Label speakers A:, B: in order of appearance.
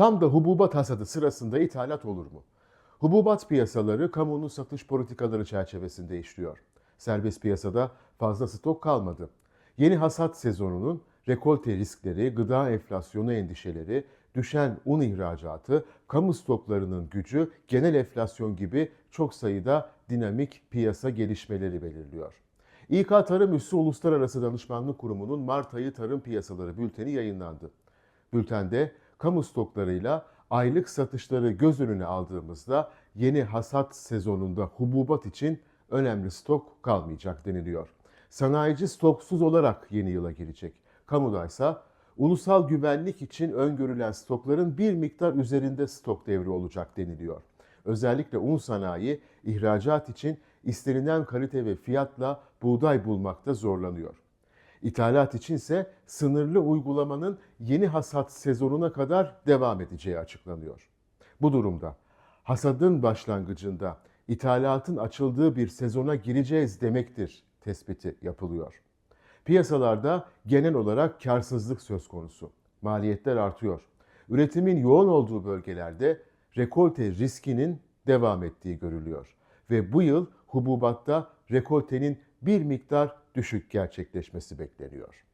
A: Tam da hububat hasadı sırasında ithalat olur mu? Hububat piyasaları kamunun satış politikaları çerçevesinde işliyor. Serbest piyasada fazla stok kalmadı. Yeni hasat sezonunun rekolte riskleri, gıda enflasyonu endişeleri, düşen un ihracatı, kamu stoklarının gücü, genel enflasyon gibi çok sayıda dinamik piyasa gelişmeleri belirliyor. İK Tarım Üssü Uluslararası Danışmanlık Kurumu'nun Mart ayı tarım piyasaları bülteni yayınlandı. Bültende kamu stoklarıyla aylık satışları göz önüne aldığımızda yeni hasat sezonunda hububat için önemli stok kalmayacak deniliyor. Sanayici stoksuz olarak yeni yıla girecek. Kamudaysa ulusal güvenlik için öngörülen stokların bir miktar üzerinde stok devri olacak deniliyor. Özellikle un sanayi ihracat için istenilen kalite ve fiyatla buğday bulmakta zorlanıyor. İthalat içinse sınırlı uygulamanın yeni hasat sezonuna kadar devam edeceği açıklanıyor. Bu durumda hasadın başlangıcında ithalatın açıldığı bir sezona gireceğiz demektir tespiti yapılıyor. Piyasalarda genel olarak karsızlık söz konusu. Maliyetler artıyor. Üretimin yoğun olduğu bölgelerde rekolte riskinin devam ettiği görülüyor. Ve bu yıl hububatta rekoltenin bir miktar düşük gerçekleşmesi bekleniyor.